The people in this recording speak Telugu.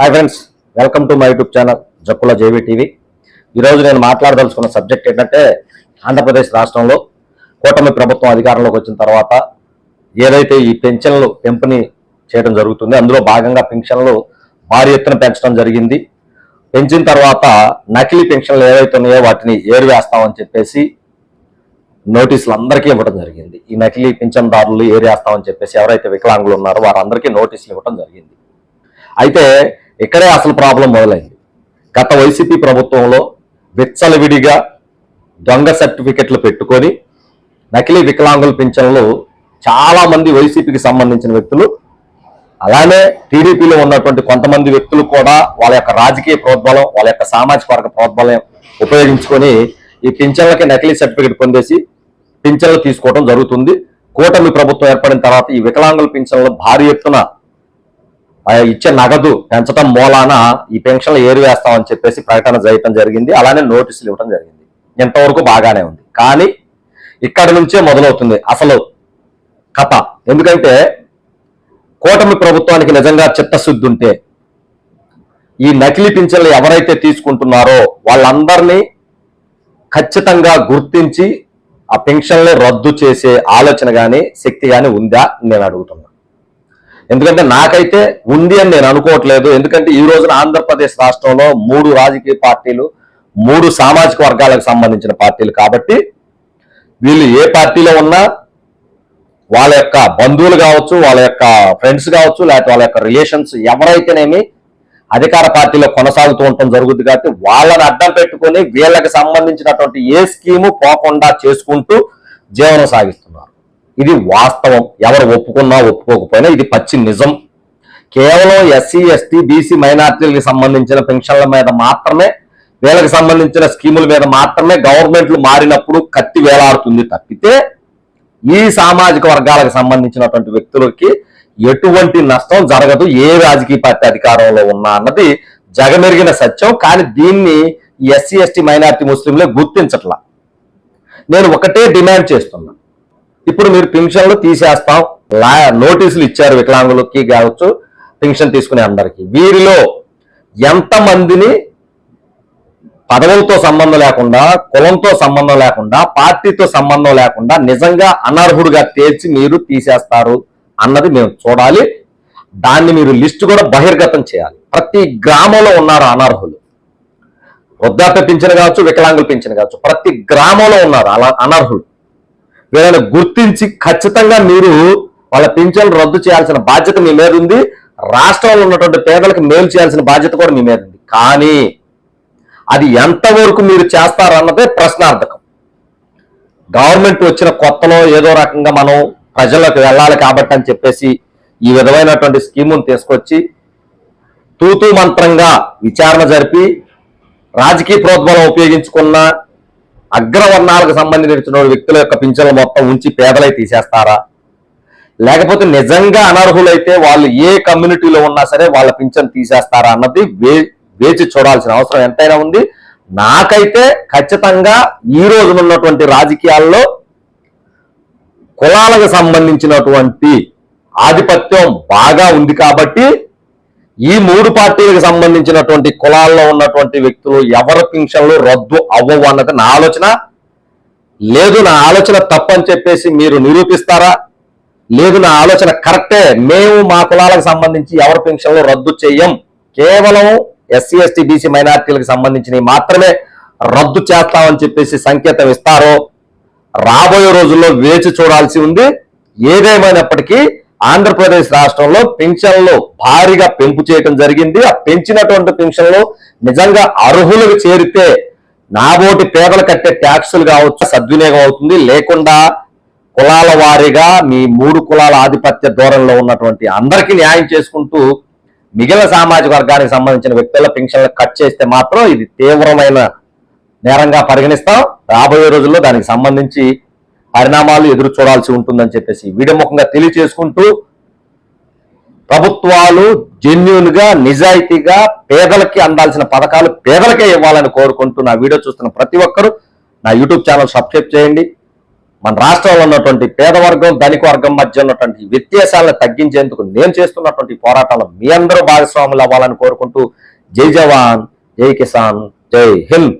Hi friends welcome to my YouTube channel Jakkula JV TV ఈరోజు నేను మాట్లాడదలుచుకున్న సబ్జెక్ట్ ఏంటంటే ఆంధ్రప్రదేశ్ రాష్ట్రంలో కూటమి ప్రభుత్వం అధికారంలోకి వచ్చిన తర్వాత ఏదైతే ఈ పెన్షన్లు పెంపుని చేయడం జరుగుతుంది అందులో భాగంగా పెన్షన్లు భారీ ఎత్తున పెంచడం జరిగింది. పెంచిన తర్వాత నకిలీ పెన్షన్లు ఏవైతే ఉన్నాయో వాటిని ఏరివేస్తామని చెప్పేసి నోటీసులు అందరికీ ఇవ్వడం జరిగింది. ఈ నకిలీ పింఛన్దారులు ఏరివేస్తామని చెప్పేసి ఎవరైతే వికలాంగులు ఉన్నారో వారందరికీ నోటీసులు ఇవ్వడం జరిగింది. అయితే ఇక్కడే అసలు ప్రాబ్లం మొదలైంది. గత వైసీపీ ప్రభుత్వంలో విచ్చలవిడిగా దొంగ సర్టిఫికెట్లు పెట్టుకొని నకిలీ వికలాంగుల పింఛన్లు చాలామంది వైసీపీకి సంబంధించిన వ్యక్తులు అలానే టీడీపీలో ఉన్నటువంటి కొంతమంది వ్యక్తులు కూడా వాళ్ళ యొక్క రాజకీయ ప్రోద్బలం వాళ్ళ యొక్క సామాజిక వర్గ ప్రోద్బలం ఉపయోగించుకొని ఈ పింఛన్లకి నకిలీ సర్టిఫికెట్ పొందేసి పింఛన్లు తీసుకోవడం జరుగుతుంది. కూటమి ప్రభుత్వం ఏర్పడిన తర్వాత ఈ వికలాంగుల పింఛన్లు భారీ ఎత్తున ఇచ్చే నగదు పెంచడం మూలాన ఈ పెన్షన్లు ఏరివేస్తామని చెప్పేసి ప్రకటన చేయటం జరిగింది. అలానే నోటీసులు ఇవ్వడం జరిగింది. ఇంతవరకు బాగానే ఉంది. కానీ ఇక్కడ నుంచే మొదలవుతుంది అసలు కథ. ఎందుకంటే కూటమి ప్రభుత్వానికి నిజంగా చిత్తశుద్ధి ఉంటే ఈ నకిలీ పింఛన్లు ఎవరైతే తీసుకుంటున్నారో వాళ్ళందరినీ ఖచ్చితంగా గుర్తించి ఆ పెన్షన్లు రద్దు చేసే ఆలోచన కానీ శక్తి కానీ ఉందా అని నేను అడుగుతున్నాను ఎందుకంటే నాకైతే ఉంది అని నేను అనుకోవట్లేదు. ఎందుకంటే ఈ రోజున ఆంధ్రప్రదేశ్ రాష్ట్రంలో మూడు రాజకీయ పార్టీలు మూడు సామాజిక వర్గాలకు సంబంధించిన పార్టీలు కాబట్టి వీళ్ళు ఏ పార్టీలో ఉన్నా వాళ్ళ యొక్క బంధువులు కావచ్చు వాళ్ళ యొక్క ఫ్రెండ్స్ కావచ్చు లేకపోతే వాళ్ళ యొక్క రిలేషన్స్ ఎవరైతేనేమి అధికార పార్టీలో కొనసాగుతూ ఉండటం జరుగుతుంది కాబట్టి వాళ్ళని అడ్డం పెట్టుకొని వీళ్ళకి సంబంధించినటువంటి ఏ స్కీము పోకుండా చేసుకుంటూ జీవనం సాగిస్తుంది ఇది వాస్తవం. ఎవరు ఒప్పుకున్నా ఒప్పుకోకపోయినా ఇది పచ్చి నిజం. కేవలం ఎస్సీ ఎస్టీ బీసీ మైనార్టీలకు సంబంధించిన పెన్షన్ల మీద మాత్రమే వీళ్ళకి సంబంధించిన స్కీముల మీద మాత్రమే గవర్నమెంట్లు మారినప్పుడు కత్తి వేలాడుతుంది తప్పితే ఈ సామాజిక వర్గాలకు సంబంధించినటువంటి వ్యక్తులకి ఎటువంటి నష్టం జరగదు. ఏ రాజకీయ పార్టీ అధికారంలో ఉన్నా అన్నది జగమెరిగిన సత్యం. కానీ దీన్ని ఎస్సీ ఎస్టీ మైనార్టీ ముస్లింలే గుర్తించట్లా. నేను ఒకటే డిమాండ్ చేస్తున్నా. ఇప్పుడు మీరు పెన్షన్లు తీసేస్తాం. నోటీసులు ఇచ్చారు వికలాంగులకి కావచ్చు పెన్షన్ తీసుకునే అందరికి. వీరిలో ఎంతమందిని పదవులతో సంబంధం లేకుండా కులంతో సంబంధం లేకుండా పార్టీతో సంబంధం లేకుండా నిజంగా అనర్హుడుగా తేల్చి మీరు తీసేస్తారు అన్నది మేము చూడాలి. దాన్ని మీరు లిస్టు కూడా బహిర్గతం చేయాలి. ప్రతి గ్రామంలో ఉన్నారు అనర్హులు. వృద్ధాప్య పింఛను కావచ్చు వికలాంగులు పింఛను కావచ్చు ప్రతి గ్రామంలో ఉన్నారు అలా అనర్హులు. వీళ్ళని గుర్తించి ఖచ్చితంగా మీరు వాళ్ళ పింఛన్లు రద్దు చేయాల్సిన బాధ్యత మీ మీద ఉంది. రాష్ట్రంలో ఉన్నటువంటి పేదలకు మేలు చేయాల్సిన బాధ్యత కూడా మీ మీద ఉంది. కానీ అది ఎంతవరకు మీరు చేస్తారన్నదే ప్రశ్నార్థకం. గవర్నమెంట్ వచ్చిన కొత్తలో ఏదో రకంగా మనం ప్రజలకు వెళ్ళాలి కాబట్టి అని చెప్పేసి ఈ విధమైనటువంటి స్కీమును తీసుకొచ్చి తూతూ మంత్రంగా విచారణ జరిపి రాజకీయ ప్రోద్బలం ఉపయోగించుకున్న అగ్రవర్ణాలకు సంబంధించిన వ్యక్తుల యొక్క పింఛన్లు మొత్తం ఉంచి పేదలై తీసేస్తారా? లేకపోతే నిజంగా అనర్హులైతే వాళ్ళు ఏ కమ్యూనిటీలో ఉన్నా సరే వాళ్ళ పింఛన్ తీసేస్తారా అన్నది వేచి చూడాల్సిన అవసరం ఎంతైనా ఉంది. నాకైతే ఖచ్చితంగా ఈ రోజున ఉన్నటువంటి రాజకీయాల్లో కులాలకు సంబంధించినటువంటి ఆధిపత్యం బాగా ఉంది కాబట్టి ఈ మూడు పార్టీలకు సంబంధించినటువంటి కులాల్లో ఉన్నటువంటి వ్యక్తులు ఎవరి పింఛన్లు రద్దు అవ్వవు అన్నది నా ఆలోచన. లేదు నా ఆలోచన తప్పని చెప్పేసి మీరు నిరూపిస్తారా? లేదు నా ఆలోచన కరెక్టే. మేము మా కులాలకు సంబంధించి ఎవరి పెన్షన్లు రద్దు చేయం. కేవలం ఎస్సీ ఎస్టీ బీసీ మైనార్టీలకు సంబంధించినవి మాత్రమే రద్దు చేస్తామని చెప్పేసి సంకేతం ఇస్తారో రాబోయే రోజుల్లో వేచి చూడాల్సి ఉంది. ఏదేమైనప్పటికీ ఆంధ్రప్రదేశ్ రాష్ట్రంలో పెన్షన్లు భారీగా పెంపు చేయటం జరిగింది. ఆ పెంచినటువంటి పెన్షన్లు నిజంగా అర్హులకు చేరితే నాబోటి పేదలు కట్టే ట్యాక్సులు కావచ్చు సద్వినియోగం అవుతుంది. లేకుండా కులాల వారీగా మీ మూడు కులాల ఆధిపత్య ధోరణిలో ఉన్నటువంటి అందరికీ న్యాయం చేసుకుంటూ మిగిలిన సామాజిక వర్గానికి సంబంధించిన వ్యక్తుల పెన్షన్లు కట్ చేస్తే మాత్రం ఇది తీవ్రమైన నేరంగా పరిగణిస్తాం. రాబోయే రోజుల్లో దానికి సంబంధించి పరిణామాలు ఎదురు చూడాల్సి ఉంటుందని చెప్పేసి వీడియో తెలియచేసుకుంటూ ప్రభుత్వాలు జెన్యున్గా నిజాయితీగా పేదలకి అందాల్సిన పథకాలు పేదలకే ఇవ్వాలని కోరుకుంటూ నా వీడియో చూస్తున్న ప్రతి ఒక్కరూ నా యూట్యూబ్ ఛానల్ సబ్స్క్రైబ్ చేయండి. మన రాష్ట్రంలో ఉన్నటువంటి పేదవర్గం ధనిక వర్గం మధ్య ఉన్నటువంటి వ్యత్యాసాలను తగ్గించేందుకు నేను చేస్తున్నటువంటి పోరాటాలు మీ అందరూ భాగస్వాములు అవ్వాలని కోరుకుంటూ జై జవాన్ జై కిసాన్ జై హింద్.